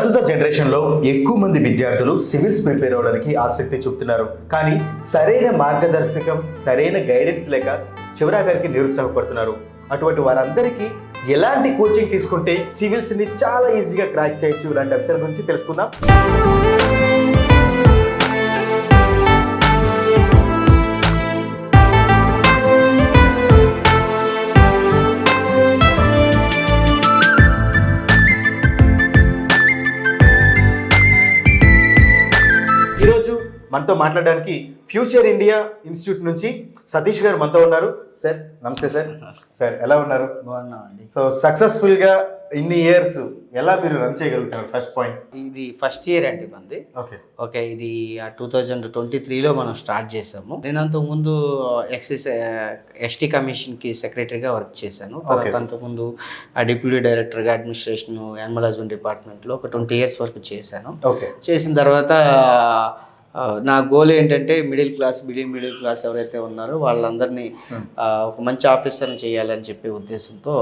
ప్రస్తుత జనరేషన్లో ఎక్కువ మంది విద్యార్థులు సివిల్స్ ప్రిపేర్ అవ్వడానికి ఆసక్తి చూపుతున్నారు. కానీ సరైన మార్గదర్శకం సరైన గైడెన్స్ లేక చివరాఖరికి నిరుత్సాహపడుతున్నారు. అటువంటి వారందరికీ ఎలాంటి కోచింగ్ తీసుకుంటే సివిల్స్ని చాలా ఈజీగా క్రాక్ చేయొచ్చు? ఇలాంటి అంశాల గురించి తెలుసుకుందాం. మనతో మాట్లాడడానికి ఫ్యూచర్ ఇండియా ఇన్స్టిట్యూట్ నుంచి సతీష్ గారు మనతో ఉన్నారు. సార్ నమస్తే సార్. సార్ ఎలా ఉన్నారు? బాగున్నామండి. సో సక్సెస్ఫుల్గా ఇన్ని ఇయర్స్ ఎలా మీరు రన్ చేయగలుగుతారు? First point. ఇది ఫస్ట్ ఇయర్ అండి మంది ఓకే. ఓకే ఇది టూ థౌజండ్ ట్వంటీ త్రీలో మనం స్టార్ట్ చేసాము. నేను అంతకుముందు ఎక్సైజ్ ఎస్టీ కమిషన్కి సెక్రటరీగా వర్క్ చేశాను. తర్వాత అంతకుముందు డిప్యూటీ డైరెక్టర్గా అడ్మినిస్ట్రేషన్ యానిమల్ హస్బెండ్ డిపార్ట్మెంట్లో ఒక ట్వంటీ ఇయర్స్ వరకు చేశాను. ఓకే. చేసిన తర్వాత నా గోల్ ఏంటంటే middle class middle middle class ఎవరైతే ఉన్నారో వాళ్ళందరినీ ఆ, ఒక మంచి ఆఫీసర్ని చేయాలని చెప్పే ఉద్దేశంతో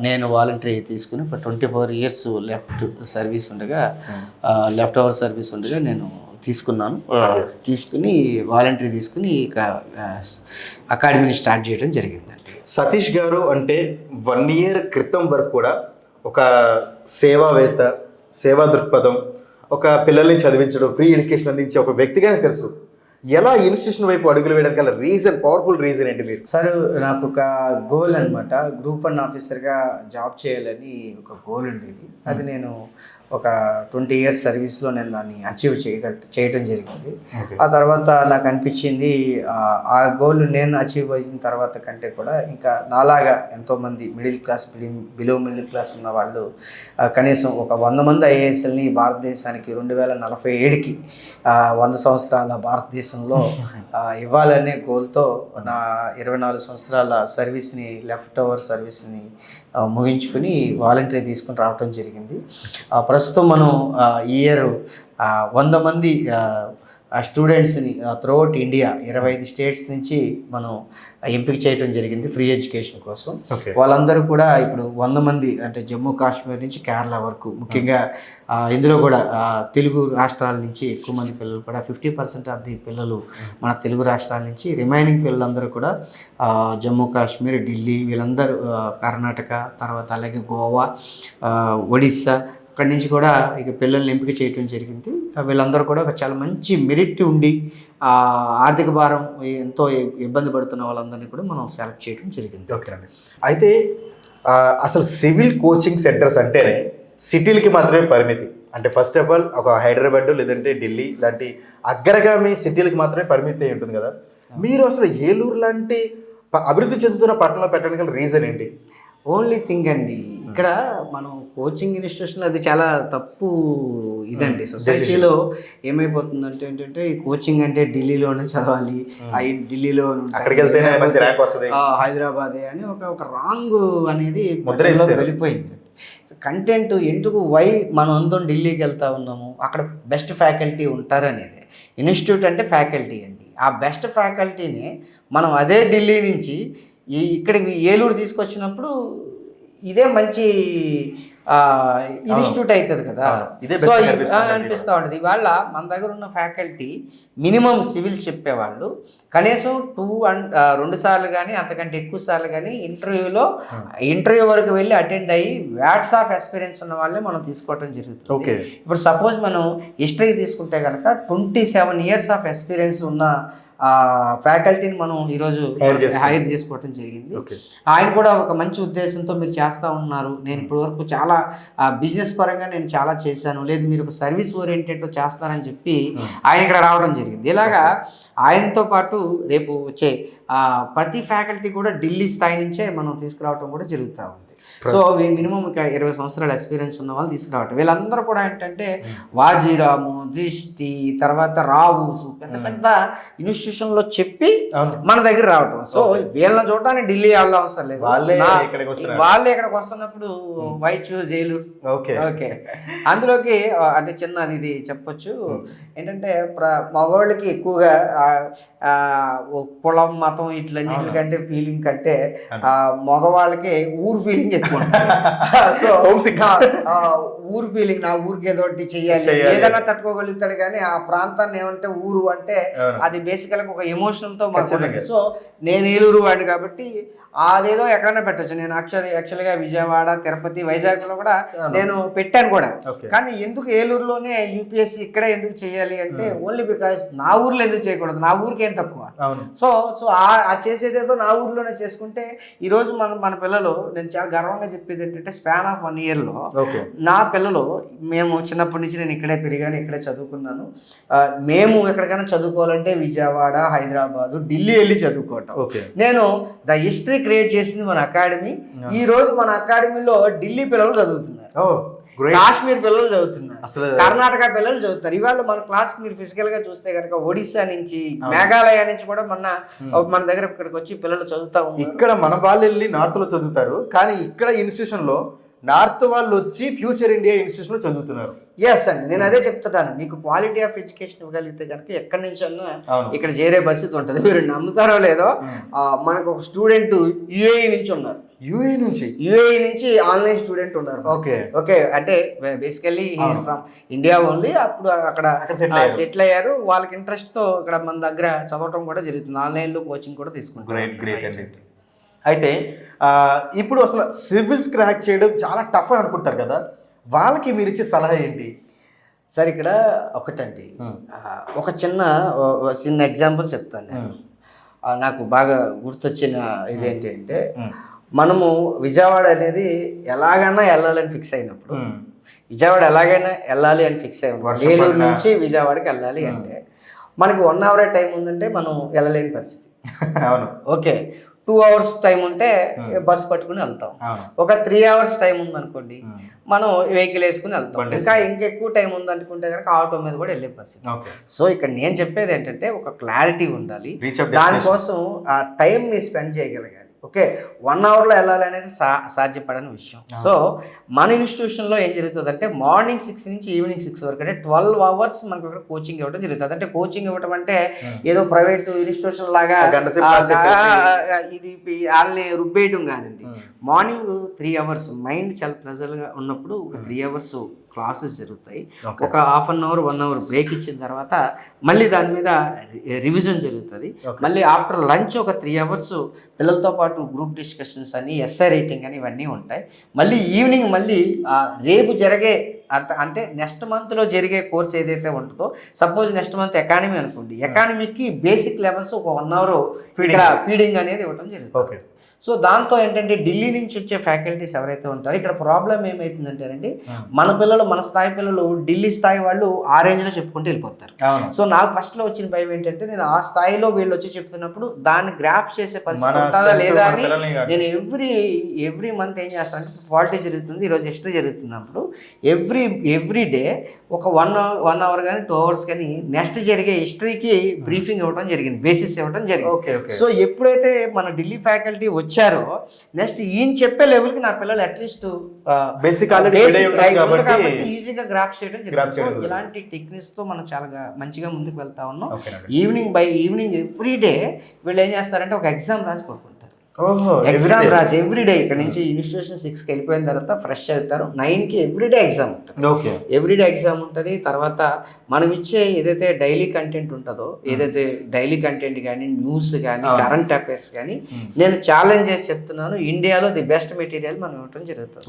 నేను వాలంటరీ తీసుకుని ఇప్పుడు twenty four years left service ఉండగా లెఫ్ట్ ఓవర్ సర్వీస్ ఉండగా నేను తీసుకున్నాను. తీసుకుని వాలంటరీ తీసుకుని ఇక అకాడమీని స్టార్ట్ చేయడం జరిగిందండి సతీష్ గారు అంటే వన్ ఇయర్ క్రితం వరకు కూడా ఒక సేవావేత్త సేవా దృక్పథం ఒక పిల్లల్ని చదివించడం ఫ్రీ ఎడ్యుకేషన్ అందించే ఒక వ్యక్తిగానే తెలుసు. ఎలా ఇన్స్టిట్యూషన్ వైపు అడుగులు వేయడానికి గల రీజన్ పవర్ఫుల్ రీజన్ ఏంటి మీరు? సార్ నాకు ఒక గోల్ అనమాట గ్రూప్ వన్ ఆఫీసర్గా జాబ్ చేయాలని ఒక గోల్ ఉండేది. అది నేను ఒక ట్వంటీ ఇయర్స్ సర్వీస్లో నేను దాన్ని అచీవ్ చేయగల చేయటం జరిగింది. ఆ తర్వాత నాకు అనిపించింది ఆ, గోల్ నేను అచీవ్ అయిన తర్వాత కంటే కూడా ఇంకా నాలాగా ఎంతోమంది middle class below middle class ఉన్న వాళ్ళు కనీసం ఒక వంద మంది ఐఏఎస్ఎల్ని భారతదేశానికి రెండు వేల నలభై ఏడుకి వంద సంవత్సరాల భారతదేశంలో ఇవ్వాలనే గోల్తో నా ఇరవై నాలుగు సంవత్సరాల సర్వీస్ని లెఫ్ట్ ఓవర్ సర్వీస్ని ముగించుకుని వాలంటరీ తీసుకుని రావటం జరిగింది. ప్రస్తుతం మనం ఈ ఇయర్ వంద మంది స్టూడెంట్స్ని త్రూఅవుట్ ఇండియా ఇరవై ఐదు స్టేట్స్ నుంచి మనం ఎంపిక చేయడం జరిగింది ఫ్రీ ఎడ్యుకేషన్ కోసం. వాళ్ళందరూ కూడా ఇప్పుడు వంద మంది అంటే జమ్మూ కాశ్మీర్ నుంచి కేరళ వరకు ముఖ్యంగా ఆ, ఇందులో కూడా ఆ, తెలుగు రాష్ట్రాల నుంచి ఎక్కువ మంది పిల్లలు కూడా ఫిఫ్టీ పర్సెంట్ ఆఫ్ ది పిల్లలు మన తెలుగు రాష్ట్రాల నుంచి రిమైనింగ్ పిల్లలందరూ కూడా ఆ, జమ్మూ కాశ్మీర్ ఢిల్లీ వీళ్ళందరూ ఆ, కర్ణాటక తర్వాత అలాగే గోవా ఆ, ఒడిస్సా అక్కడి నుంచి కూడా ఇక పిల్లల్ని ఎంపిక చేయటం జరిగింది. వీళ్ళందరూ కూడా ఒక చాలా మంచి మెరిట్ ఉండి ఆ, ఆర్థిక భారం ఎంతో ఇబ్బంది పడుతున్న వాళ్ళందరినీ కూడా మనం సెలెక్ట్ చేయడం జరిగింది. ఓకే అండి. అయితే అసలు సివిల్ కోచింగ్ సెంటర్స్ అంటేనే సిటీలకి మాత్రమే పరిమితి. అంటే ఫస్ట్ ఆఫ్ ఆల్ ఒక హైదరాబాద్ లేదంటే ఢిల్లీ లాంటి అగ్రగామి సిటీలకి మాత్రమే పరిమితి అయి ఉంటుంది కదా. మీరు అసలు ఏలూరు లాంటి అభివృద్ధి చెందుతున్న పట్టణంలో పెట్టడానికి రీజన్ ఏంటి? ఓన్లీ థింగ్ అండి. ఇక్కడ మనం కోచింగ్ ఇన్స్టిట్యూషన్ అది చాలా తప్పు ఇదండి. సొసైటీలో ఏమైపోతుందంటే ఏంటంటే ఈ కోచింగ్ అంటే ఢిల్లీలోనే చదవాలి. అవి ఢిల్లీలో వస్తుంది. ఆ, హైదరాబాదే అని ఒక ఒక రాంగ్ అనేది. వెళ్ళిపోయింది. కంటెంట్ ఎందుకు వై మనం అందరం ఢిల్లీకి వెళ్తా ఉన్నాము? అక్కడ బెస్ట్ ఫ్యాకల్టీ ఉంటారనేది. ఇన్స్టిట్యూట్ అంటే ఫ్యాకల్టీ అండి. ఆ బెస్ట్ ఫ్యాకల్టీని మనం అదే ఢిల్లీ నుంచి ఈ ఇక్కడికి ఏలూరు తీసుకొచ్చినప్పుడు ఇదే మంచి ఇన్స్టిట్యూట్ అవుతుంది కదా. సో అనిపిస్తూ ఉంటుంది. ఇవాళ మన దగ్గర ఉన్న ఫ్యాకల్టీ మినిమం సివిల్స్ చెప్పేవాళ్ళు. కనీసం టూ అండ్ రెండు సార్లు కానీ అంతకంటే ఎక్కువ సార్లు కానీ ఇంటర్వ్యూలో ఇంటర్వ్యూ వరకు వెళ్ళి అటెండ్ అయ్యి వ్యాట్స్ ఆఫ్ ఎక్స్పీరియన్స్ ఉన్న వాళ్ళే మనం తీసుకోవటం జరుగుతుంది. ఓకే. ఇప్పుడు సపోజ్ మనం హిస్టరీ తీసుకుంటే కనుక twenty seven years of experience ఉన్న ఫ్యాకల్టీని మనం ఈరోజు. హైర్ చేసుకోవటం జరిగింది. ఆయన కూడా ఒక మంచి ఉద్దేశంతో మీరు చేస్తూ ఉన్నారు. నేను ఇప్పటి వరకు చాలా బిజినెస్ పరంగా నేను చాలా చేశాను. లేదు మీరు ఒక సర్వీస్ ఓరియంటెడ్ చేస్తారని చెప్పి ఆయన ఇక్కడ రావడం జరిగింది. ఇలాగా ఆయనతో పాటు రేపు వచ్చే ప్రతి ఫ్యాకల్టీ కూడా ఢిల్లీ స్థాయి నుంచే మనం తీసుకురావడం కూడా జరుగుతూ ఉంది. సో మినిమం ఇక ఇరవై సంవత్సరాల ఎక్స్పీరియన్స్ ఉన్న వాళ్ళు తీసుకురావటం. వీళ్ళందరూ కూడా ఏంటంటే వాజీరాము దిష్టి తర్వాత రావు పెద్ద పెద్ద ఇన్స్టిట్యూషన్లో చెప్పి. మన దగ్గర రావటం. సో వీళ్ళని చూడడానికి ఢిల్లీ వెళ్ళ అవసరం లేదు. వాళ్ళే ఇక్కడికి వస్తున్నారు. వాళ్ళే ఇక్కడికి వస్తున్నప్పుడు వై చూస్ జైలు. ఓకే ఓకే అందులోకి అంటే చిన్నది ఇది చెప్పొచ్చు. ఏంటంటే ప్ర మగవాళ్ళకి ఎక్కువగా కులం మతం ఇట్లన్నిటికంటే ఫీలింగ్ కంటే ఆ, మగవాళ్ళకి ఊరు ఫీలింగ్ ఎక్కువ. ఉంటుంది సో Homesick. ఆ, ఆ, ఊరు ఫీలింగ్ నా ఊరికి ఏదో ఒకటి చెయ్యాలి. ఏదైనా తట్టుకోగలుగుతాడు కానీ ఆ ప్రాంతాన్ని ఏమంటే ఊరు అంటే. అది బేసికల్గా ఒక ఎమోషనల్తో మాకు ఖచ్చితంగా. ఉన్నది. సో నేను ఏలూరు వాడిని కాబట్టి అదేదో ఎక్కడైనా పెట్టొచ్చు నేను యాక్చువల్ యాక్చువల్గా విజయవాడ తిరుపతి వైజాగ్లో కూడా. నేను పెట్టాను కూడా. కానీ ఎందుకు ఏలూరులోనే యూపీఎస్సీ ఇక్కడే ఎందుకు చేయాలి అంటే ఓన్లీ బికాస్ నా ఊర్లో ఎందుకు చేయకూడదు నా ఊరికి ఏం తక్కువ సో సో ఆ చేసేదేదో నా ఊర్లోనే చేసుకుంటే ఈరోజు మన మన పిల్లలు నేను చాలా గర్వంగా చెప్పేది ఏంటంటే స్పాన్ ఆఫ్ వన్ ఇయర్లో నా పిల్లలు మేము చిన్నప్పటి నుంచి నేను ఇక్కడే పెరిగాను ఇక్కడే చదువుకున్నాను. మేము ఎక్కడికైనా చదువుకోవాలంటే విజయవాడ హైదరాబాదు ఢిల్లీ వెళ్ళి చదువుకోవటం. నేను ద హిస్టరీ క్రియేట్ చేసింది మన అకాడమీ. ఈ రోజు మన అకాడమీలో ఢిల్లీ పిల్లలు చదువుతున్నారు. కాశ్మీర్ పిల్లలు చదువుతున్నారు. అసలు కర్ణాటక పిల్లలు చదువుతారు ఇవాళ మన క్లాస్ మీరు ఫిజికల్గా చూస్తే కనుక ఒడిశా నుంచి మేఘాలయ నుంచి కూడా మన మన దగ్గర ఇక్కడికి వచ్చి పిల్లలు చదువుతా ఉన్నారు. ఇక్కడ మన వాళ్ళు వెళ్ళి నార్త్లో చదువుతారు. కానీ ఇక్కడ ఇన్స్టిట్యూషన్లో నార్త్ వాళ్ళు వచ్చి ఫ్యూచర్ ఇండియా ఇన్స్టిట్యూషన్లో చదువుతున్నారు. ఎస్ అండి నేను అదే చెప్తున్నాను. మీకు క్వాలిటీ ఆఫ్ ఎడ్యుకేషన్ ఇవ్వగలిగితే కనుక ఎక్కడి నుంచి అన్నా ఇక్కడ చేరే పరిస్థితి ఉంటుంది. మీరు నమ్ముతారో లేదో ఆ, మనకు ఒక స్టూడెంట్ యుఏఈ నుంచి ఉన్నారు. యూఏ నుంచి? యుఏఈ నుంచి ఆన్లైన్ స్టూడెంట్ ఉన్నారు. ఓకే ఓకే అంటే బేసికల్లీ ఫ్రమ్ ఇండియా ఓన్లీ అప్పుడు అక్కడ. సెటిల్ అయ్యారు. వాళ్ళకి ఇంట్రెస్ట్తో ఇక్కడ మన దగ్గర చదవటం కూడా జరుగుతుంది. ఆన్లైన్లో కోచింగ్ కూడా తీసుకుంటారు. గ్రేట్ గ్రేట్ అండి. అయితే ఇప్పుడు అసలు సివిల్స్ క్రాక్ చేయడం చాలా టఫ్ అని అనుకుంటారు కదా. వాళ్ళకి మీరు ఇచ్చే సలహా ఏంటి? సరే ఇక్కడ ఒకటండి. ఒక చిన్న చిన్న ఎగ్జాంపుల్ చెప్తాను నేను. నాకు బాగా గుర్తొచ్చిన ఇదేంటి అంటే మనము విజయవాడ అనేది ఎలాగైనా వెళ్ళాలని ఫిక్స్ అయినప్పుడు. విజయవాడ ఎలాగైనా వెళ్ళాలి అని ఫిక్స్ అయినప్పుడు ఏలూరు. నుంచి విజయవాడకి వెళ్ళాలి అంటే మనకి వన్ అవర్ టైం ఉందంటే మనం వెళ్ళలేని పరిస్థితి. అవును. ఓకే. టూ అవర్స్ టైం ఉంటే బస్ పట్టుకుని వెళ్తాం. ఒక త్రీ అవర్స్ టైం ఉందనుకోండి. మనం వెహికల్ వేసుకుని వెళ్తాం. ఇంకా ఇంకెక్కువ టైం ఉందనుకుంటే కనుక ఆటో మీద కూడా వెళ్ళే పరిస్థితి. సో ఇక్కడ నేను చెప్పేది ఏంటంటే ఒక క్లారిటీ ఉండాలి. దానికోసం ఆ టైంని స్పెండ్ చేయగలగాలి. ఓకే వన్ అవర్లో వెళ్ళాలి అనేది సా సాధ్యపడని విషయం. సో మన ఇన్స్టిట్యూషన్లో ఏం జరుగుతుంది అంటే మార్నింగ్ సిక్స్ నుంచి ఈవినింగ్ సిక్స్ వరకు అంటే ట్వెల్వ్ అవర్స్ మనకు ఇక్కడ కోచింగ్ ఇవ్వడం జరుగుతుంది. అంటే కోచింగ్ ఇవ్వడం అంటే ఏదో ప్రైవేట్ ఇన్స్టిట్యూషన్ లాగా ఇది వాళ్ళని రుబ్బేయడం కాదండి. మార్నింగ్ త్రీ అవర్స్ మైండ్ చాలా ప్రెజర్గా ఉన్నప్పుడు ఒక త్రీ అవర్స్ క్లాసెస్ జరుగుతాయి. ఒక half an hour one hour break ఇచ్చిన తర్వాత మళ్ళీ దాని మీద రివిజన్ జరుగుతుంది. మళ్ళీ ఆఫ్టర్ లంచ్ ఒక త్రీ అవర్స్ పిల్లలతో పాటు గ్రూప్ డిస్కషన్స్ అని ఎస్ఐ రేటింగ్ అని ఇవన్నీ ఉంటాయి. మళ్ళీ ఈవినింగ్ మళ్ళీ రేపు జరిగే అంత అంటే నెక్స్ట్ మంత్లో జరిగే కోర్స్ ఏదైతే ఉంటుందో సపోజ్ నెక్స్ట్ మంత్ ఎకానమీ అనుకోండి ఎకానమీకి బేసిక్ లెవెల్స్ ఒక వన్ అవర్ ఇక్కడ ఫీడింగ్ అనేది ఇవ్వడం జరుగుతుంది. ఓకే. సో దాంతో ఏంటంటే ఢిల్లీ నుంచి వచ్చే ఫ్యాకల్టీస్ ఎవరైతే ఉంటారో ఇక్కడ ప్రాబ్లం ఏమవుతుందంటేనండి మన పిల్లలు మన స్థాయి పిల్లలు ఢిల్లీ స్థాయి వాళ్ళు ఆ రేంజ్లో చెప్పుకుంటూ వెళ్ళిపోతారు. సో నాకు ఫస్ట్లో వచ్చిన భయం ఏంటంటే నేను ఆ స్థాయిలో వీళ్ళు వచ్చి చెప్తున్నప్పుడు దాన్ని గ్రాప్ చేసే పరిస్థితి ఉంటుందా లేదా అని. నేను ఎవ్రీ ఎవ్రీ మంత్ ఏం చేస్తానంటే పాలిటీ జరుగుతుంది ఈరోజు హిస్టరీ జరుగుతున్నప్పుడు ఎవ్రీ ఎవ్రీ డే ఒక వన్ అవర్ వన్ అవర్ కానీ టూ అవర్స్ కానీ నెక్స్ట్ జరిగే హిస్టరీకి బ్రీఫింగ్ ఇవ్వడం జరిగింది బేసిస్ ఇవ్వడం జరిగింది. ఓకే ఓకే సో ఎప్పుడైతే మన ఢిల్లీ ఫ్యాకల్టీ వచ్చారో నెక్స్ట్ ఈయన చెప్పే లెవెల్కి నా పిల్లలు అట్లీస్ట్ బేసిక్ కాబట్టి ఈజీగా గ్రాప్ చేయడం సో చేయడం ఇలాంటి టెక్నిక్స్తో మనం చాలా మంచిగా ముందుకు వెళ్తా ఉన్నాం. Evening by evening every day వీళ్ళు ఏం చేస్తారంటే ఒక ఎగ్జామ్ రాసి పడుకుంటారు. ఎగ్జామ్ రాసి ఎవ్రీ డే ఇక్కడ నుంచి ఇన్స్టిట్యూషన్ సిక్స్కి వెళ్ళిపోయిన తర్వాత ఫ్రెష్ అవుతారు. నైన్కి ఎవ్రీ డే ఎగ్జామ్ ఉంటుంది. ఓకే. ఎవ్రీడే ఎగ్జామ్ ఉంటుంది. తర్వాత మనం ఇచ్చే ఏదైతే డైలీ కంటెంట్ ఉంటుందో ఏదైతే డైలీ కంటెంట్ కానీ న్యూస్ కానీ. కరెంట్ అఫైర్స్ కానీ నేను ఛాలెంజ్ చేసి చెప్తున్నాను. ఇండియాలో ది బెస్ట్ మెటీరియల్ మనం ఇవ్వడం జరుగుతుంది.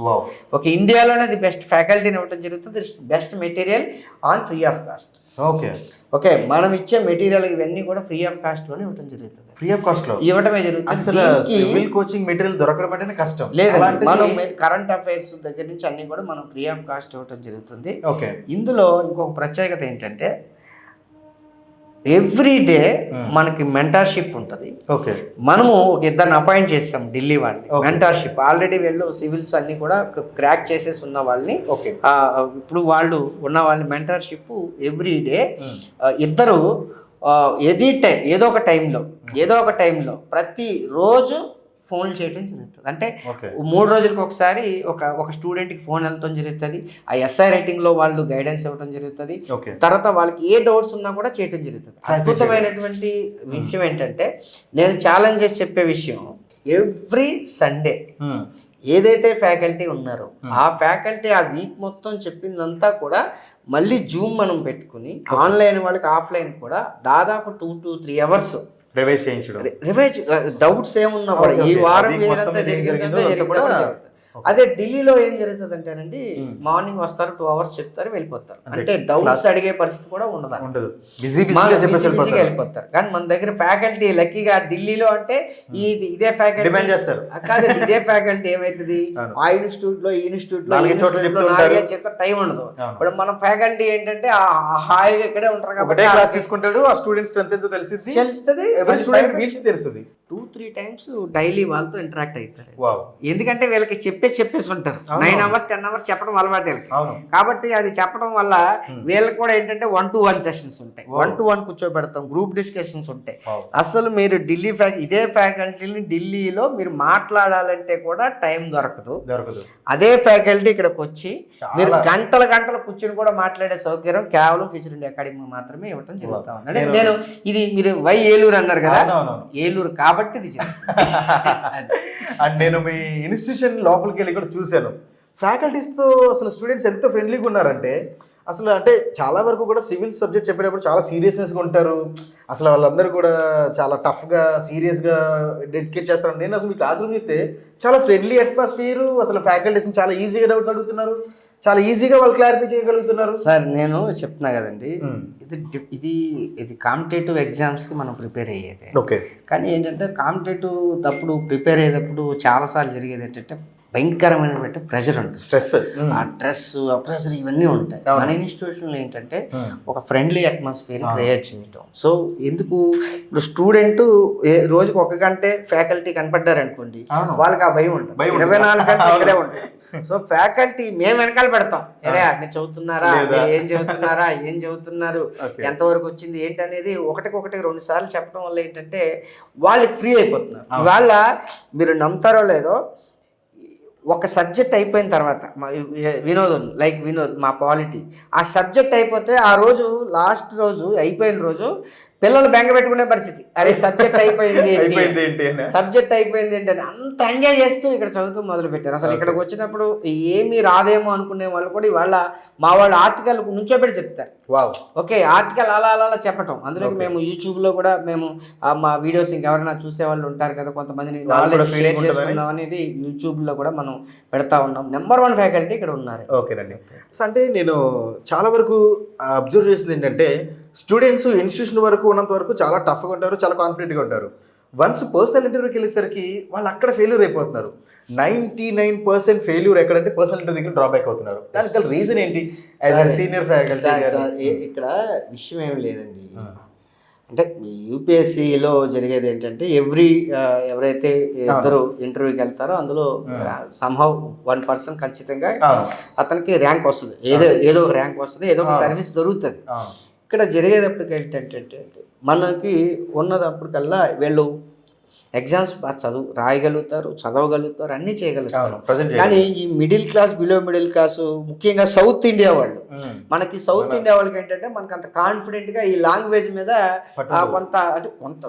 ఒక ఇండియాలోనే ది బెస్ట్ ఫ్యాకల్టీని ఇవ్వడం జరుగుతుంది. Best material on free of cost okay okay మనం ఇచ్చే మెటీరియల్ ఇవన్నీ కూడా ఫ్రీ ఆఫ్ కాస్ట్లోనే ఇవ్వడం జరుగుతుంది. ఫ్రీ ఆఫ్ కాస్ట్లో. ఇవ్వడమే జరుగుతుంది. అసలు సివిల్ కోచింగ్ మెటీరియల్ దొరకడం అంటేనే కష్టం. అలాంటిది- మనం కరెంట్ అఫైర్స్ దగ్గర నుంచి అన్ని కూడా మనం ఫ్రీ ఆఫ్ కాస్ట్ ఇవ్వడం జరుగుతుంది. ఓకే. ఇందులో ఇంకొక ప్రత్యేకత ఏంటంటే ఎవ్రీ డే మనకి మెంటర్షిప్ ఉంటుంది. ఓకే. మనము ఒక ఇద్దరిని అపాయింట్ చేసాం ఢిల్లీ వాళ్ళని. మెంటర్షిప్ ఆల్రెడీ వీళ్ళు సివిల్స్ అన్ని కూడా క్రాక్ చేసేసి ఉన్న వాళ్ళని ఓకే. ఇప్పుడు వాళ్ళు ఉన్న వాళ్ళని మెంటర్షిప్ ఎవ్రీ డే ఇద్దరు ఎనీ టైం ఏదో ఒక టైంలో ఏదో ఒక టైంలో ప్రతి రోజు ఫోన్ చేయడం జరుగుతుంది. అంటే మూడు రోజులకు ఒకసారి ఒక ఒక స్టూడెంట్కి ఫోన్ వెళ్తాం జరుగుతుంది. ఆ ఎస్ఐ రైటింగ్లో వాళ్ళు గైడెన్స్ ఇవ్వడం జరుగుతుంది. తర్వాత వాళ్ళకి ఏ డౌట్స్ ఉన్నా కూడా చేయటం జరుగుతుంది. అద్భుతమైనటువంటి విషయం ఏంటంటే నేను ఛాలెంజ్ చేసి చెప్పే విషయం ఎవ్రీ సండే ఏదైతే ఫ్యాకల్టీ ఉన్నారో ఆ ఫ్యాకల్టీ ఆ వీక్ మొత్తం చెప్పిందంతా కూడా మళ్ళీ జూమ్ మనం పెట్టుకుని ఆన్లైన్ వాళ్ళకి ఆఫ్లైన్ కూడా దాదాపు two to three hours revise చేయించడం. రివైజ్ డౌట్స్ ఏమున్నా కూడా ఈ. వారం అదే ఢిల్లీలో ఏం జరుగుతుంది అంటేనండి మార్నింగ్ వస్తారు టూ అవర్స్ చెప్తారు వెళ్ళిపోతారు. అంటే డౌట్స్ అడిగే పరిస్థితి కూడా ఉండదు బిజీగా వెళ్ళిపోతారు. కానీ మన దగ్గర ఫ్యాకల్టీ లక్కీగా ఢిల్లీలో అంటే ఇది ఇదే ఫ్యాకల్టీ చేస్తారు. కాదండి ఇదే ఫ్యాకల్టీ ఏమైతుంది. ఆ ఇన్స్టిట్యూట్లో ఈ ఇన్స్టిట్యూట్లో నాలుగైదు చెప్తూ టైం ఉండదు. ఇప్పుడు మన ఫ్యాకల్టీ ఏంటంటే హాయిగా ఇక్కడే ఉంటారు కాబట్టి క్లాస్ తీసుకుంటాడు ఆ స్టూడెంట్ స్ట్రెంత్ ఎంతో తెలిసింది తెలుస్తుంది. స్టూడెంట్ తెలుస్తుంది. టూ త్రీ టైమ్స్ డైలీ వాళ్ళతో ఇంటరాక్ట్ అవుతారు. వావ్ ఎందుకంటే వీళ్ళకి చెప్పేసి చెప్పేసి ఉంటారు. నైన్ అవర్స్ టెన్ అవర్స్ చెప్పడం అలవాటు కాబట్టి అది చెప్పడం వల్ల వీళ్ళకి కూడా ఏంటంటే వన్ టు వన్ సెషన్స్ ఉంటాయి. వన్ టు వన్ కూర్చోబెడతాం గ్రూప్ డిస్కషన్స్ ఉంటాయి. అసలు మీరు ఢిల్లీ ఫ్యాక్ ఇదే ఫ్యాకల్టీని ఢిల్లీలో మీరు మాట్లాడాలంటే కూడా టైం దొరకదు దొరకదు అదే ఫ్యాకల్టీ ఇక్కడికి వచ్చి. మీరు గంటల గంటలు కూర్చొని కూడా మాట్లాడే సౌకర్యం కేవలం ఫిషర్ ఇండియా అకాడమీ మాత్రమే ఇవ్వటం జరుగుతా ఉంది అంటే నేను- ఇది మీరు వై ఏలూరు అన్నారు కదా. ఏలూరు కాబట్టి ఇది జరుగుతుంది. అండ్ నేను మీ ఇన్స్టిట్యూషన్ లోపలికి వెళ్ళి కూడా చూశాను. ఫ్యాకల్టీస్తో అసలు స్టూడెంట్స్ ఎంత ఫ్రెండ్లీగా ఉన్నారంటే అసలు అంటే చాలా వరకు కూడా సివిల్ సబ్జెక్ట్ చెప్పేటప్పుడు చాలా సీరియస్నెస్గా ఉంటారు. అసలు వాళ్ళందరూ కూడా చాలా టఫ్గా సీరియస్గా డెడికేట్ చేస్తారు నేను అసలు మీ క్లాస్ రూమ్ చూస్తే చాలా ఫ్రెండ్లీ అట్మాస్ఫియర్. అసలు ఫ్యాకల్టీస్ని చాలా ఈజీగా డౌట్స్ అడుగుతున్నారు. చాలా ఈజీగా వాళ్ళు క్లారిఫై చేయగలుగుతున్నారు. సార్ నేను చెప్తున్నా కదండి. ఇది ఇది ఇది కాంపిటేటివ్ ఎగ్జామ్స్కి మనం ప్రిపేర్ అయ్యేది. ఓకే. కానీ ఏంటంటే కాంపిటేటివ్ తప్పుడు ప్రిపేర్ అయ్యేటప్పుడు చాలాసార్లు జరిగేది ఏంటంటే భయంకరమైనటువంటి ప్రెషర్ ఉంటుంది. స్ట్రెస్ ఆ స్ట్రెస్ ఆ ప్రెషర్ ఇవన్నీ ఉంటాయి. మన ఇన్స్టిట్యూషన్లో ఏంటంటే Hmm. ఒక ఫ్రెండ్లీ అట్మాస్ఫియర్ క్రియేట్ చేయటం. సో ఎందుకు ఇప్పుడు స్టూడెంట్ రోజుకి ఒక గంటే ఫ్యాకల్టీ కనపడ్డారు అనుకోండి అవును. వాళ్ళకి ఆ భయం ఉంటుంది. ఇరవై నాలుగు గంటలు. ఇక్కడే ఉంటుంది. సో ఫ్యాకల్టీ మేము వెనకాల పెడతాం. అరే మీరు చదువుతున్నారా? లేదా? మీరు ఏం చదువుతున్నారా? ఏం చదువుతున్నారు. ఎంతవరకు వచ్చింది? ఏంటనేది ఒకటికొకటి రెండు సార్లు చెప్పడం వల్ల ఏంటంటే వాళ్ళు ఫ్రీ అయిపోతున్నారు. ఇవాళ మీరు నమ్ముతారో లేదో ఒక సబ్జెక్ట్ అయిపోయిన తర్వాత వినోదం లైక్ వినోద్ మా పాలిటీ ఆ సబ్జెక్ట్ అయిపోతే ఆ రోజు లాస్ట్ రోజు అయిపోయిన రోజు పిల్లలు బెంగ పెట్టుకునే పరిస్థితి. అరే సబ్జెక్ట్ అయిపోయింది అయిపోయింది ఏంటి ఏంటి అని. సబ్జెక్ట్ అయిపోయింది ఏంటని అంత ఎంజాయ్ చేస్తూ ఇక్కడ చదువుతూ మొదలు పెట్టారు అసలు ఇక్కడికి వచ్చినప్పుడు ఏమీ రాదేమో అనుకునే వాళ్ళు కూడా ఇవాళ మా వాళ్ళు ఆర్టికల్ నుంచోబెట్టి చెప్తారు. వావ్. ఓకే ఆర్టికల్ అలా అలా అలా చెప్పటం. అందులో మేము యూట్యూబ్లో కూడా మేము ఆ, మా వీడియోస్ ఇంకెవరైనా చూసే వాళ్ళు ఉంటారు కదా కొంతమందిని నాలెడ్జ్ షేర్. చేసుకుందాం అనేది యూట్యూబ్లో కూడా మనం పెడతా ఉన్నాం. నెంబర్ వన్ ఫ్యాకల్టీ ఇక్కడ ఉన్నారు. ఓకేనండి అంటే నేను చాలా వరకు అబ్జర్వ్ చేసింది ఏంటంటే స్టూడెంట్స్ ఇన్స్టిట్యూషన్ వరకు ఉన్నంత వరకు చాలా టఫ్గా ఉంటారు చాలా కాన్ఫిడెంట్గా ఉంటారు. వన్స్ పర్సనల్ ఇంటర్వ్యూకి వెళ్ళేసరికి వాళ్ళు అక్కడ ఫెయిల్యూర్ అయిపోతున్నారు. నైంటీ నైన్ పర్సెంట్ ఫెయిల్యూర్ ఎక్కడంటే పర్సనల్ ఇంటర్వ్యూ దగ్గర డ్రాప్ అవుతున్నారు. దానికి గల రీజన్ ఏంటి. సీనియర్ ఫ్యాకల్టీ ఏ- ఇక్కడ విషయం ఏమి లేదండి. అంటే యూపీఎస్సిలో జరిగేది ఏంటంటే ఎవ్రీ ఎవరైతే ఇద్దరు ఇంటర్వ్యూకి వెళ్తారో అందులో సంహౌ వన్ పర్సన్ ఖచ్చితంగా అతనికి ర్యాంక్ వస్తుంది. ఏదో ఏదో ఒక ర్యాంక్ వస్తుంది ఏదో ఒక సర్వీస్ దొరుకుతుంది. ఇక్కడ జరిగేటప్పటికి ఏంటంటే మనకి ఉన్నదప్పటికల్లా వీళ్ళు ఎగ్జామ్స్ బాగా చదువు రాయగలుగుతారు చదవగలుగుతారు అన్నీ చేయగలుగుతారు. కానీ ఈ middle class below middle class ముఖ్యంగా సౌత్ ఇండియా వాళ్ళు. మనకి సౌత్ ఇండియా వాళ్ళకి ఏంటంటే మనకి అంత కాన్ఫిడెంట్గా ఈ లాంగ్వేజ్ మీద కొంత అంటే కొంత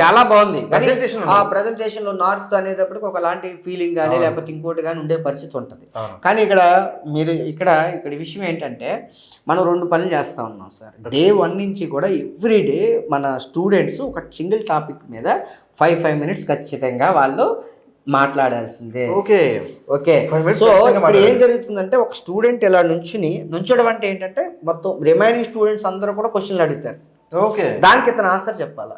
చాలా బాగుంది. కానీ ఆ. ప్రెజెంటేషన్లో నార్త్ అనేటప్పటికి ఒకలాంటి ఫీలింగ్ కానీ లేకపోతే ఇంకోటి కానీ ఉండే పరిస్థితి ఉంటుంది. కానీ ఇక్కడ మీరు ఇక్కడ ఇక్కడ విషయం ఏంటంటే మనం రెండు పనులు చేస్తా ఉన్నాం సార్. డే వన్ నుంచి కూడా ఎవ్రీ డే మన స్టూడెంట్స్ ఒక సింగిల్ టాపిక్ మీద ఫైవ్ ఫైవ్ మినిట్స్ ఖచ్చితంగా వాళ్ళు మాట్లాడాల్సిందే. ఓకే. ఓకే. సో ఇక్కడ ఏం. జరుగుతుందంటే ఒక స్టూడెంట్ ఇలా నుంచుని నుంచడం అంటే ఏంటంటే మొత్తం రిమైనింగ్ స్టూడెంట్స్ అందరూ కూడా క్వశ్చన్లు అడుగుతారు. ఓకే. దానికి ఇతను ఆన్సర్ చెప్పాలా?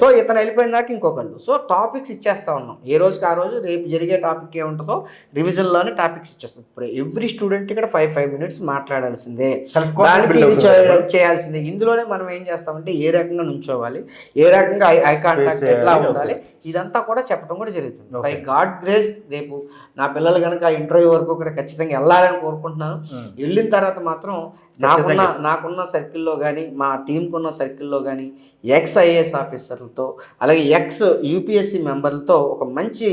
సో ఇతను వెళ్ళిపోయిన దాకా ఇంకొకళ్ళు. సో టాపిక్స్ ఇచ్చేస్తా ఉన్నాం. ఏ రోజుకి ఆ రోజు రేపు జరిగే టాపిక్ ఏ ఉంటుందో రివిజన్లోనే టాపిక్స్ ఇచ్చేస్తాం. ఇప్పుడు ఎవ్రీ స్టూడెంట్ ఇక్కడ ఫైవ్ ఫైవ్ మినిట్స్ మాట్లాడాల్సిందే. దానికి ఇది చేయాల్సిందే. ఇందులోనే మనం ఏం చేస్తామంటే ఏ రకంగా నుంచోవాలి ఏ రకంగా ఐ కాంటాక్ట్ ఎట్లా ఉండాలి ఇదంతా కూడా చెప్పడం కూడా జరుగుతుంది. బై గాడ్ గ్రేస్ రేపు నా పిల్లలు కనుక ఇంటర్వ్యూ వరకు కూడా ఖచ్చితంగా వెళ్ళాలని కోరుకుంటున్నాను. Hmm. వెళ్ళిన తర్వాత మాత్రం నాకున్న నాకున్న సర్కిల్లో కానీ మా టీంకున్న సర్కిల్లో కానీ ఎక్స్ ఐఏఎస్ ఆఫీసర్ ఆఫీసర్లతో అలాగే ఎక్స్ యూపీఎస్సి మెంబర్లతో ఒక మంచి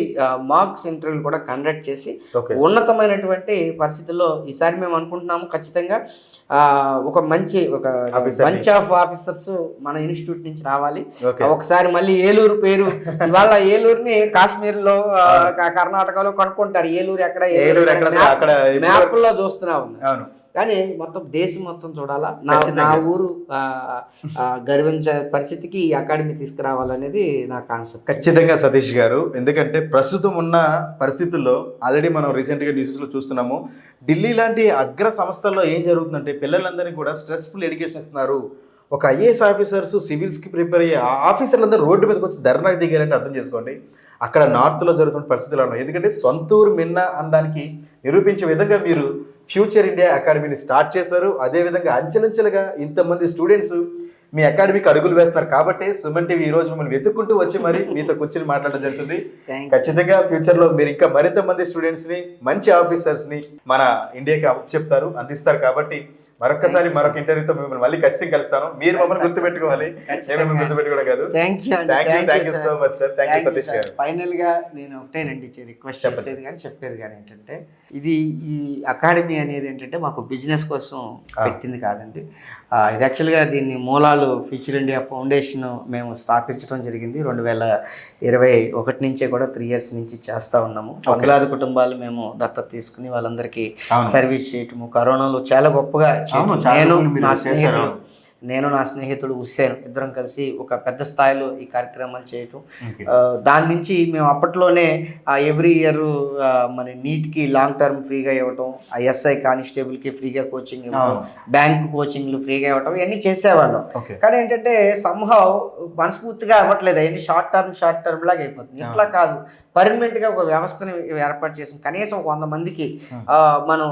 మార్క్స్ ఇంటర్వ్యూలు కూడా కండక్ట్ చేసి ఉన్నతమైనటువంటి పరిస్థితుల్లో ఈసారి మేము అనుకుంటున్నాము ఖచ్చితంగా ఆ, ఒక మంచి ఒక. బంచ్ ఆఫ్ ఆఫీసర్స్ మన ఇన్స్టిట్యూట్ నుంచి రావాలి. ఒకసారి మళ్ళీ ఏలూరు పేరు ఇవాళ ఏలూరుని కాశ్మీర్లో కర్ణాటకలో కనుక్కుంటారు. ఏలూరు ఎక్కడ ఏలూరు మ్యాప్లో చూస్తున్నా కానీ మొత్తం దేశం మొత్తం చూడాలా? నా. నా ఊరు గర్వించే పరిస్థితికి ఈ అకాడమీ తీసుకురావాలనేది నా కాన్సెప్ట్. ఖచ్చితంగా సతీష్ గారు. ఎందుకంటే ప్రస్తుతం ఉన్న పరిస్థితుల్లో ఆల్రెడీ మనం రీసెంట్గా న్యూస్లో చూస్తున్నాము ఢిల్లీ లాంటి అగ్ర సంస్థల్లో ఏం జరుగుతుందంటే పిల్లలందరినీ కూడా స్ట్రెస్ఫుల్ ఎడ్యుకేషన్ ఇస్తున్నారు. ఒక ఐఏఎస్ ఆఫీసర్స్ సివిల్స్కి ప్రిపేర్ అయ్యే ఆఫీసర్లందరూ రోడ్డు మీదకి వచ్చి ధర్నాకి దిగారంటే అర్థం చేసుకోండి. అక్కడ నార్త్లో జరుగుతున్న పరిస్థితులు ఉన్నాయి ఎందుకంటే సొంతూరు మిన్న అనడానికి నిరూపించే విధంగా మీరు ఫ్యూచర్ ఇండియా అకాడమీని స్టార్ట్ చేశారు. అదేవిధంగా అంచెలంచెలుగా ఇంతమంది స్టూడెంట్స్ మీ అకాడమీకి అడుగులు వేస్తున్నారు. కాబట్టి సుమన్ టీవీ ఈ రోజు మిమ్మల్ని వెతుక్కుంటూ వచ్చి మరి మీతో కూర్చొని మాట్లాడడం జరుగుతుంది. ఖచ్చితంగా ఫ్యూచర్లో మీరు ఇంకా మరింత మంది స్టూడెంట్స్ని మంచి ఆఫీసర్స్ని మన ఇండియాకి చెప్తారు అందిస్తారు. కాబట్టి మరొకసారి మరొక ఇంటర్వ్యూతో మిమ్మల్ని మళ్ళీ ఖచ్చితంగా కలుస్తాను. మీరు మమ్మల్ని గుర్తుపెట్టుకోవాలి. నేను మిమ్మల్ని గుర్తుపెట్టుకోవడం కాదు. Thank you thank you thank you so much sir thank you Satish garu. ఫైనల్గా నేను ఒకటేనండి రిక్వెస్ట్. చేసేది కానీ చెప్పేది కానీ ఏంటంటే ఇది ఈ అకాడమీ అనేది ఏంటంటే మాకు బిజినెస్ కోసం పెట్టింది కాదండి. ఇది యాక్చువల్గా దీన్ని మూలాలు ఫ్యూచర్ ఇండియా ఫౌండేషన్ మేము స్థాపించడం జరిగింది రెండు వేల ఇరవై ఒకటి నుంచే కూడా త్రీ ఇయర్స్ నుంచి చేస్తూ ఉన్నాము. వందలాది కుటుంబాలు మేము దత్తత తీసుకుని వాళ్ళందరికీ. సర్వీస్ చేయటము కరోనాలో చాలా గొప్పగా నేను నా. స్నేహితులు నేను నా స్నేహితుడు హుస్సేన్ ఇద్దరం కలిసి ఒక పెద్ద స్థాయిలో ఈ కార్యక్రమాలు చేయటం. దాని నుంచి మేము అప్పట్లోనే ఎవ్రీ ఇయర్ మన నీట్కి లాంగ్ టర్మ్ ఫ్రీగా ఇవ్వటం ఎస్ఐ కానిస్టేబుల్కి ఫ్రీగా కోచింగ్ ఇవ్వటం బ్యాంక్ కోచింగ్లు ఫ్రీగా ఇవ్వటం ఇవన్నీ చేసేవాళ్ళం. కానీ ఏంటంటే సంహవ్ మనస్ఫూర్తిగా అవ్వట్లేదు. అవన్నీ షార్ట్ టర్మ్ షార్ట్ టర్మ్ లాగా అయిపోతుంది. ఇట్లా కాదు. పర్మనెంట్గా ఒక వ్యవస్థని ఏర్పాటు చేసి. కనీసం ఒక వంద మందికి మనం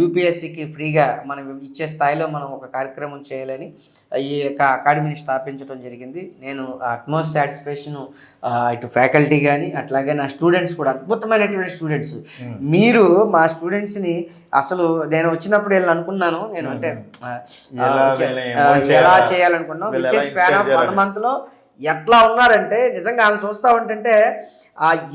యూపీఎస్సికి ఫ్రీగా మనం ఇచ్చే స్థాయిలో మనం ఒక కార్యక్రమం చేయాలని ఈ యొక్క అకాడమీని స్థాపించడం జరిగింది. నేను అట్మోస్ట్ సాటిస్ఫాక్షన్ ఇటు ఫ్యాకల్టీ కానీ అట్లాగే నా స్టూడెంట్స్ కూడా అద్భుతమైనటువంటి స్టూడెంట్స్. మీరు మా స్టూడెంట్స్ని అసలు నేను వచ్చినప్పుడు వెళ్ళి అనుకున్నాను. నేను అంటే ఎలా ఆ, వీళ్ళని ఆ, mold ఎలా చేయాలా? చేయాలనుకున్నాం వీళ్ళు విత్ ఎలా స్పాన్ ఆఫ్ inspire వన్ చేయాలని? మంత్లో ఎట్లా ఉన్నారంటే నిజంగా ఆయన చూస్తా ఉంటుంటే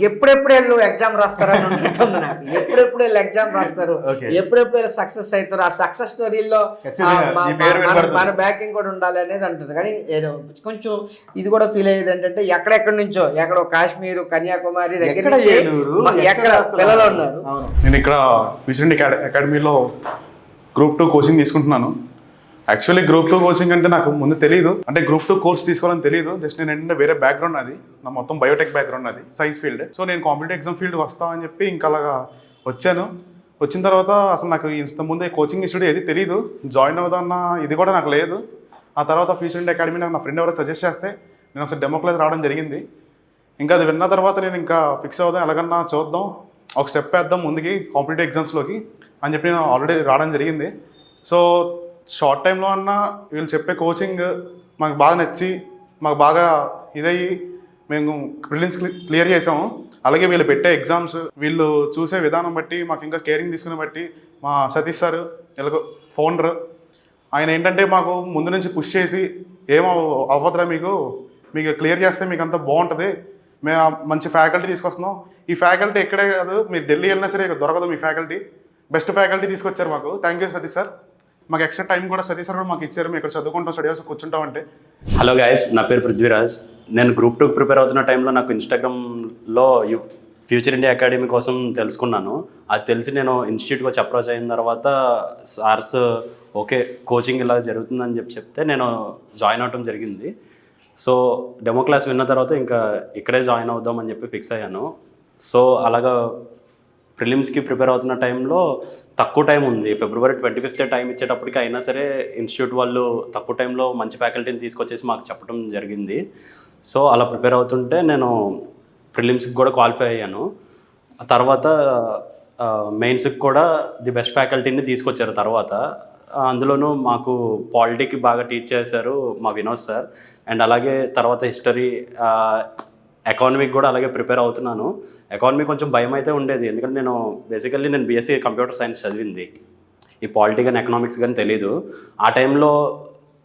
ఎప్పుడెప్పుడు వెళ్ళు ఎగ్జామ్ రాస్తారని ఉంటుంది నాకు ఎప్పుడెప్పుడు వెళ్ళి ఎగ్జామ్ రాస్తారు. ఎప్పుడెప్పుడు వెళ్ళి సక్సెస్ అవుతారు ఆ సక్సెస్ స్టోరీలో. మన బ్యాకింగ్ కూడా ఉండాలి అనేది అంటుంది కానీ ఏదో కొంచెం ఇది కూడా ఫీల్ అయ్యేది ఏంటంటే ఎక్కడెక్కడి నుంచో ఎక్కడో కాశ్మీర్ కన్యాకుమారి దగ్గర ఎక్కడ? పిల్లలు ఉన్నారు నేను ఇక్కడ అకాడమీలో గ్రూప్ టూ కోచింగ్ తీసుకుంటున్నాను యాక్చువల్లీ గ్రూప్ టూ కోచింగ్ అంటే నాకు ముందు తెలియదు అంటే గ్రూప్ టూ కోర్స్ తీసుకోవాలని తెలియదు జస్ట్ నేను ఏంటంటే వేరే బ్యాక్గ్రౌండ్ అది నా మొత్తం బయోటెక్ బ్యాక్గ్రౌండ్ అది సైన్స్ ఫీల్డ్ సో నేను కాంపిటేటివ్ ఎగ్జామ్ ఫీల్డ్ వస్తామని చెప్పి ఇంకా అలాగా వచ్చాను. వచ్చిన తర్వాత అసలు నాకు ఇంత ముందే కోచింగ్ ఇన్స్టిట్యూట్ ఏది తెలియదు జాయిన్ అవుదామన్న ఇది కూడా నాకు లేదు. ఆ తర్వాత ఫ్యూచర్ ఇండియా అకాడమీ నాకు నా ఫ్రెండ్ ఎవరో సజెస్ట్ చేస్తే నేను ఒకసారి డెమో క్లాస్ రావడం జరిగింది. ఇంకా అది విన్న తర్వాత నేను ఇంకా ఫిక్స్ అవుదాం ఎలాగన్నా చూద్దాం ఒక స్టెప్ వేద్దాం ముందుకి కాంపిటేటివ్ ఎగ్జామ్స్లోకి అని చెప్పి నేను ఆల్రెడీ రావడం జరిగింది. సో షార్ట్ టైంలో అన్న వీళ్ళు చెప్పే కోచింగ్ మాకు బాగా నచ్చి మాకు బాగా ఇదయ్యి మేము ప్రిలిమ్స్ క్లియర్ చేసాము. అలాగే వీళ్ళు పెట్టే ఎగ్జామ్స్ వీళ్ళు చూసే విధానం బట్టి మాకు ఇంకా కేరింగ్ తీసుకుని బట్టి మా సతీష్ సార్ వీళ్ళకు ఫౌండర్ ఆయన ఏంటంటే మాకు ముందు నుంచి పుష్ చేసి ఏం అవ్వదురా మీకు? మీకు క్లియర్ చేస్తే మీకు అంత బాగుంటుంది. మేము మంచి ఫ్యాకల్టీ తీసుకొస్తున్నాం. ఈ ఫ్యాకల్టీ ఎక్కడే కాదు మీరు ఢిల్లీ వెళ్ళినా సరే దొరకదు మీ ఫ్యాకల్టీ బెస్ట్ ఫ్యాకల్టీ తీసుకొచ్చారు మాకు. Thank you Satish sir. మాకు ఎక్స్ట్రా టైం కూడా సతీష్ సార్ కూడా మాకు ఇచ్చారు. మేము ఇక్కడ చదువుకుంటాం స్టడీ హౌస్ కూర్చుంటామంటే. హలో గాయస్ నా పేరు పృథ్వీరాజ్. నేను గ్రూప్ టూకి ప్రిపేర్ అవుతున్న టైంలో నాకు ఇన్స్టాగ్రామ్లో యు- ఫ్యూచర్ ఇండియా అకాడమీ కోసం తెలుసుకున్నాను. అది తెలిసి నేను ఇన్స్టిట్యూట్కి వచ్చి అప్రోచ్ అయిన తర్వాత సార్స్ ఓకే కోచింగ్ ఇలా జరుగుతుందని చెప్పి చెప్తే నేను జాయిన్ అవటం జరిగింది. సో డెమో క్లాస్ విన్న తర్వాత ఇంకా ఇక్కడే జాయిన్ అవుదామని చెప్పి ఫిక్స్ అయ్యాను. సో అలాగా ప్రిలిమ్స్కి ప్రిపేర్ అవుతున్న టైంలో తక్కువ టైం ఉంది. ఫిబ్రవరి ట్వంటీ ఫిఫ్త్ టైం ఇచ్చేటప్పటికి అయినా సరే ఇన్స్టిట్యూట్ వాళ్ళు తక్కువ టైంలో మంచి ఫ్యాకల్టీని తీసుకొచ్చేసి మాకు చెప్పడం జరిగింది. సో అలా ప్రిపేర్ అవుతుంటే నేను ప్రిలిమ్స్కి కూడా క్వాలిఫై అయ్యాను. తర్వాత మెయిన్స్కి కూడా ది బెస్ట్ ఫ్యాకల్టీని తీసుకొచ్చారు తర్వాత. అందులోనూ మాకు పాలిటీకి బాగా టీచ్ చేశారు మా వినోద్ సార్ అండ్ అలాగే తర్వాత హిస్టరీ ఎకానమీకి కూడా అలాగే ప్రిపేర్ అవుతున్నాను. ఎకానమీ కొంచెం భయం అయితే ఉండేది. ఎందుకంటే నేను బేసికల్లీ నేను బీఎస్సీ కంప్యూటర్ సైన్స్ చదివింది. ఈ పాలిటీ కానీ ఎకనామిక్స్ కానీ తెలీదు. ఆ టైంలో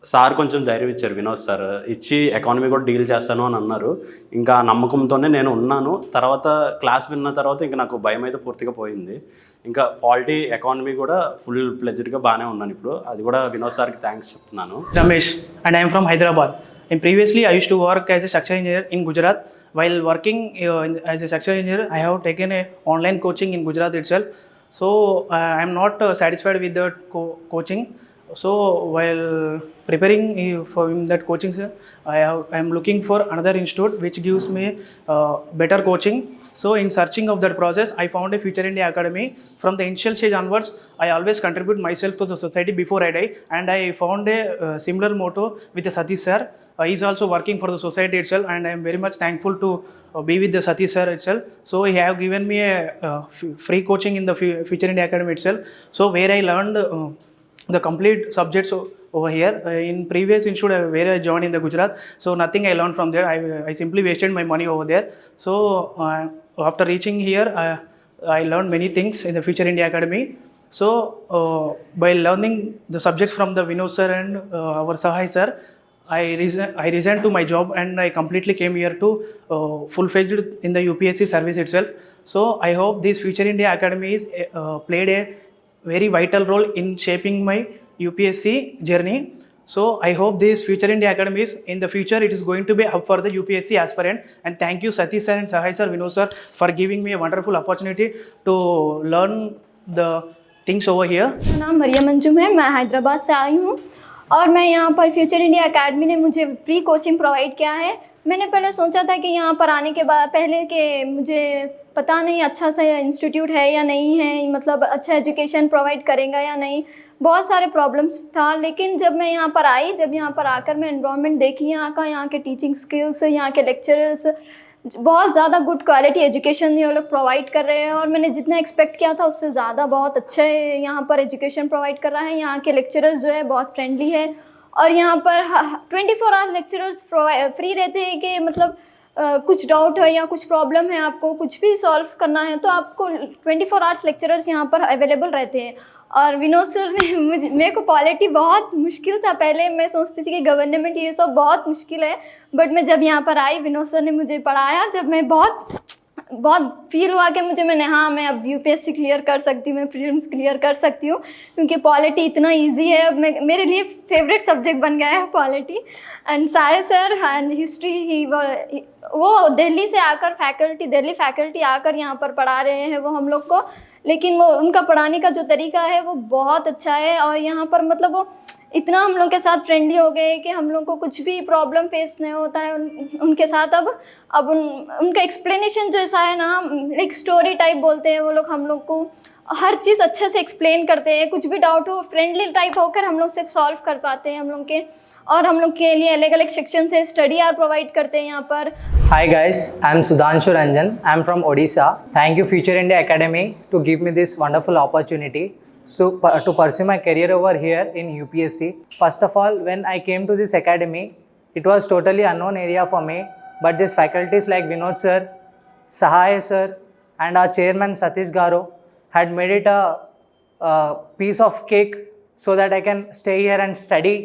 సార్ కొంచెం ధైర్యం ఇచ్చారు వినోద్ సార్. ఇచ్చి ఎకానమీ కూడా డీల్ చేస్తాను అని అన్నారు. ఇంకా నమ్మకంతోనే నేను ఉన్నాను. తర్వాత క్లాస్ విన్న తర్వాత ఇంకా నాకు భయం అయితే పూర్తిగా పోయింది. ఇంకా పాలిటీ ఎకానమీ కూడా ఫుల్ ప్లెజర్గా బాగానే ఉన్నాను ఇప్పుడు. అది కూడా వినోద్ సార్కి థ్యాంక్స్ చెప్తున్నాను. Ramesh and I'm from Hyderabad నేను previously I use to work as a structure engineer in Gujarat While working uh, as a structural engineer, I have taken a online coaching in Gujarat itself. So uh, I am not uh, satisfied with the co- coaching. So while preparing for that coaching, I, I am looking for another institute which gives me better coaching. So in searching of that process, I found a Future India Academy. From the initial stage onwards, I always contribute myself to the society before I die, and I found a uh, similar motto with the Satish sir. Uh, he's also working for the society itself, and I am very much thankful to uh, be with the Satish sir itself. So he have given me a uh, free coaching in the Fu- Future India Academy itself. So where I learned. Uh, the complete subjects over here uh, in previous institute uh, where I joined in the Gujarat. So nothing I learned from there. I, I simply wasted my money over there. So uh, after reaching here, uh, I learned many things in the Future India Academy. So uh, by learning the subjects from the Vinod sir and uh, our Sahai sir, I, resi- I resigned to my job and I completely came here to uh, full-fledged in the UPSC service itself. So I hope this Future India Academy is uh, played a very vital role in shaping my UPSC journey. So I hope this Future India Academy is in the future it is going to be up for the UPSC aspirant. And thank you Satish sir and Sahai sir, Vinod sir for giving me a wonderful opportunity to learn the things over here. मेरा नाम मरियम अंजुम है मैं हैदराबाद से आई हूँ और मैं यहाँ पर फ्यूचर इंडिया एकेडमी ने मुझे फ्री कोचिंग प्रोवाइड किया है मैंने पहले सोचा था कि यहाँ पर आने के बाद पहले के मुझे पता नहीं अच्छा सा इंस्टीट्यूट है या नहीं है मतलब अच्छा एजुकेशन प्रोवाइड करेगा या नहीं बहुत सारे प्रॉब्लम्स था लेकिन जब मैं यहाँ पर आई जब यहाँ पर आकर मैं इन्वायरमेंट देखी यहाँ का यहाँ के टीचिंग स्किल्स यहाँ के लेक्चरर्स बहुत ज़्यादा गुड क्वालिटी एजुकेशन ये लोग प्रोवाइड कर रहे हैं और मैंने जितना एक्सपेक्ट किया था उससे ज़्यादा बहुत अच्छे यहाँ पर एजुकेशन प्रोवाइड कर रहा है। यहाँ के लेक्चरर्स जो है बहुत फ्रेंडली है और यहाँ पर twenty four hour lecturers free रहते हैं कि मतलब अ, कुछ डाउट है या कुछ प्रॉब्लम है आपको कुछ भी सॉल्व करना है तो आपको ट्वेंटी फोर आवर्स लेक्चरर्स यहाँ पर अवेलेबल रहते हैं। और विनोद सर ने मुझे, मेरे को पॉलिटी बहुत मुश्किल था। पहले मैं सोचती थी कि गवर्नमेंट ये सब बहुत मुश्किल है बट मैं जब यहाँ पर आई, विनोद सर ने मुझे पढ़ाया, जब मैं बहुत बहुत फील हुआ कि मुझे मैंने हाँ मैं अब यूपीएससी क्लियर कर सकती हूँ, मैं प्रीलिम्स क्लियर कर सकती हूँ, क्योंकि पॉलिटी इतना इजी है। मैं, मेरे लिए फेवरेट सब्जेक्ट बन गया है polity and Sahay sir and history ही वो दिल्ली से आकर फैकल्टी दिल्ली फैकल्टी आकर यहाँ पर पढ़ा रहे हैं, वो हम लोग को लेकिन वो उनका पढ़ाने का जो तरीका है वो बहुत अच्छा है और यहाँ पर मतलब वो इतना हम लोग के साथ फ्रेंडली हो गए कि हम लोग को कुछ भी प्रॉब्लम फेस नहीं होता है। उन, उनके साथ अब अब उन उनका एक्सप्लेनेशन जो ऐसा है ना एक स्टोरी टाइप बोलते हैं वो लोग हम लोग को। हर चीज़ अच्छे से एक्सप्लेन करते हैं कुछ भी डाउट हो फ्रेंडली टाइप होकर हम लोग से सॉल्व कर पाते हैं हम लोग के। और हम लोग के लिए अलग अलग सेक्शन से स्टडी आर प्रोवाइड करते हैं यहाँ पर। Hi guys I am Sudhanshu Ranjan I am from Odisha thank you Future India Academy to give me this wonderful opportunity so to pursue my career over here in U P S C first of all when I came to this academy it was totally unknown area for me but this faculties like Vinod sir Sahay sir and our chairman Satish garu had made it a piece of cake so that I can stay here and study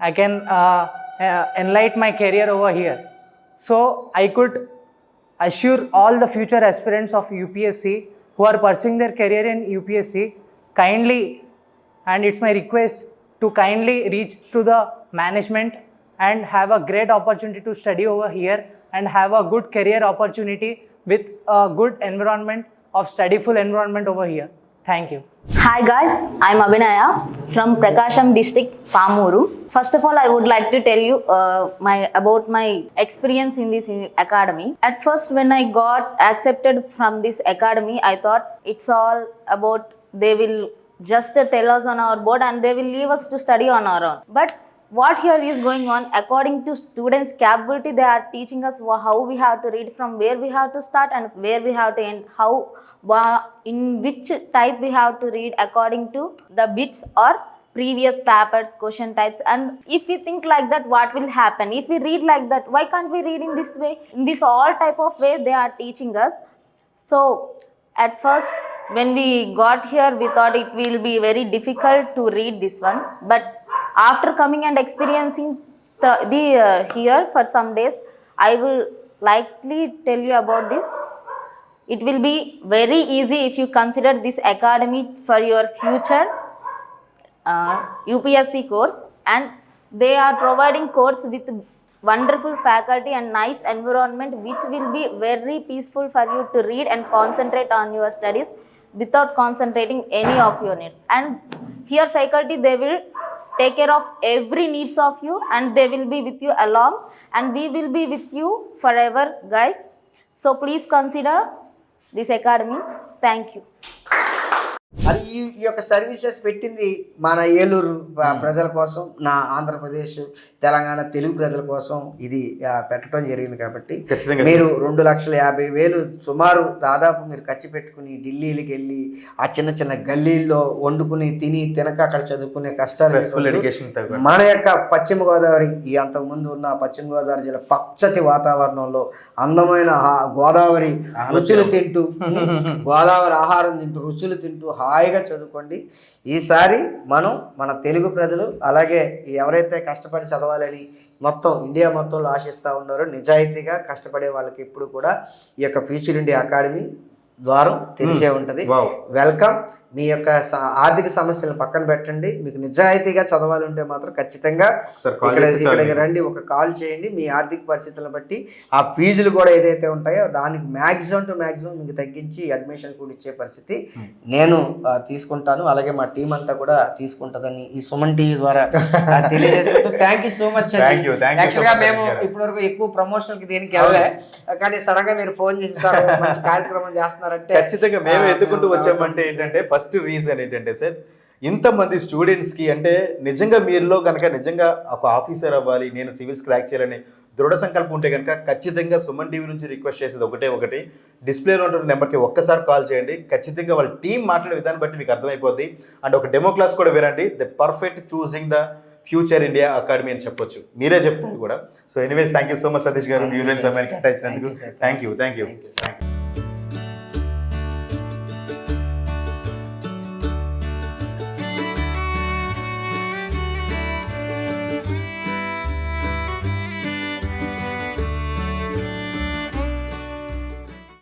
I can uh, uh, enlighten my career over here. So I could assure all the future aspirants of UPSC who are pursuing their career in UPSC kindly, and it's my request to kindly reach to the management and have a great opportunity to study over here and have a good career opportunity with a good environment of studyful environment over here. Thank you. Hi guys, I'm Abhinaya from Prakasham district, Pamuru. First of all, I would like to tell you uh, my about my experience in this academy. At first, when I got accepted from this academy, I thought it's all about they will just tell us on our board and they will leave us to study on our own. But what here is going on according to students capability they are teaching us how we have to read from where we have to start and where we have to end how in which type we have to read according to the bits or previous papers question types and if we think like that what will happen? If we read like that why can't we read in this way? In this all type of way they are teaching us. So at first when we got here we thought it will be very difficult to read this one. But After coming and experiencing the, the uh, here for some days, I will likely tell you about this. It will be very easy if you consider this academy for your future Uh, UPSC course and they are providing course with wonderful faculty and nice environment which will be very peaceful for you to read and concentrate on your studies without concentrating any of your needs. And here faculty they will take care of every needs of you and they will be with you along and we will be with you forever guys. So please consider this academy. Thank you ఈ యొక్క services పెట్టింది మన ఏలూరు ప్రజల కోసం నా ఆంధ్రప్రదేశ్ తెలంగాణ తెలుగు ప్రజల కోసం ఇది పెట్టడం జరిగింది కాబట్టి మీరు రెండు లక్షల యాభై వేలు సుమారు దాదాపు మీరు ఖర్చు పెట్టుకుని ఢిల్లీకి వెళ్ళి ఆ చిన్న చిన్న గల్లీల్లో వండుకుని తిని తినక అక్కడ చదువుకునే కష్టాలు. మన యొక్క పశ్చిమ గోదావరి ఈ అంతకుముందు ఉన్న పశ్చిమ గోదావరి జిల్లా పచ్చటి వాతావరణంలో అందమైన గోదావరి రుచులు తింటూ గోదావరి ఆహారం తింటూ రుచులు తింటూ హాయిగా చదువుకోండి. ఈసారి మనం మన తెలుగు ప్రజలు అలాగే ఎవరైతే కష్టపడి చదవాలని మొత్తం ఇండియా మొత్తంలో ఆశిస్తూ ఉన్నారో నిజాయితీగా కష్టపడే వాళ్ళకి ఎప్పుడు కూడా ఈ యొక్క ఫ్యూచర్ ఇండియా అకాడమీ ద్వారం తెరిచే ఉంటుంది. వెల్కమ్. మీ యొక్క ఆర్థిక సమస్యలను పక్కన పెట్టండి. మీకు నిజాయితీగా చదవాలంటే మాత్రం ఖచ్చితంగా ఇక్కడ ఇక్కడికి. రండి. ఒక కాల్ చేయండి. మీ ఆర్థిక పరిస్థితులను బట్టి ఆ ఫీజులు కూడా ఏదైతే ఉంటాయో దానికి మ్యాక్సిమం టు మ్యాక్సిమం మీకు తగ్గించి అడ్మిషన్ కూడా ఇచ్చే పరిస్థితి నేను తీసుకుంటాను. అలాగే మా టీం అంతా కూడా తీసుకుంటుందని ఈ సుమన్ టీవీ ద్వారా తెలియజేసుకుంటూ థ్యాంక్ యూ సో మచ్ యాక్చువల్గా మేము. ఇప్పటివరకు ఎక్కువ ప్రమోషన్కి దేనికి వెళ్ళలే. కానీ సడన్గా మీరు ఫోన్ చేసి సార్ మంచి కార్యక్రమం చేస్తున్నారంటే ఖచ్చితంగా మేము ఎత్తుకుంటూ వచ్చామంటే ఏంటంటే ఫస్ట్ రీజన్ ఏంటంటే సార్ ఇంతమంది స్టూడెంట్స్కి అంటే నిజంగా మీరులో కనుక నిజంగా ఒక ఆఫీసర్ అవ్వాలి నేను సివిల్స్ క్రాక్ చేయాలని దృఢ సంకల్పం ఉంటే కనుక ఖచ్చితంగా సుమన్ టీవీ నుంచి రిక్వెస్ట్ చేసేది ఒకటే ఒకటి. డిస్ప్లేలో ఉన్న నెంబర్కి ఒక్కసారి కాల్ చేయండి. ఖచ్చితంగా వాళ్ళ టీం మాట్లాడే విధానం బట్టి మీకు అర్థమైపోద్ది. అండ్ ఒక డెమో క్లాస్ కూడా వినండి. The perfect choosing the Future India Academy అని చెప్పొచ్చు. మీరే చెప్తారు కూడా. So anyways thank you so much Satish garu. Union సమయాన్ని కేటాయించినందుకు sir. Thank you thank you. Thank you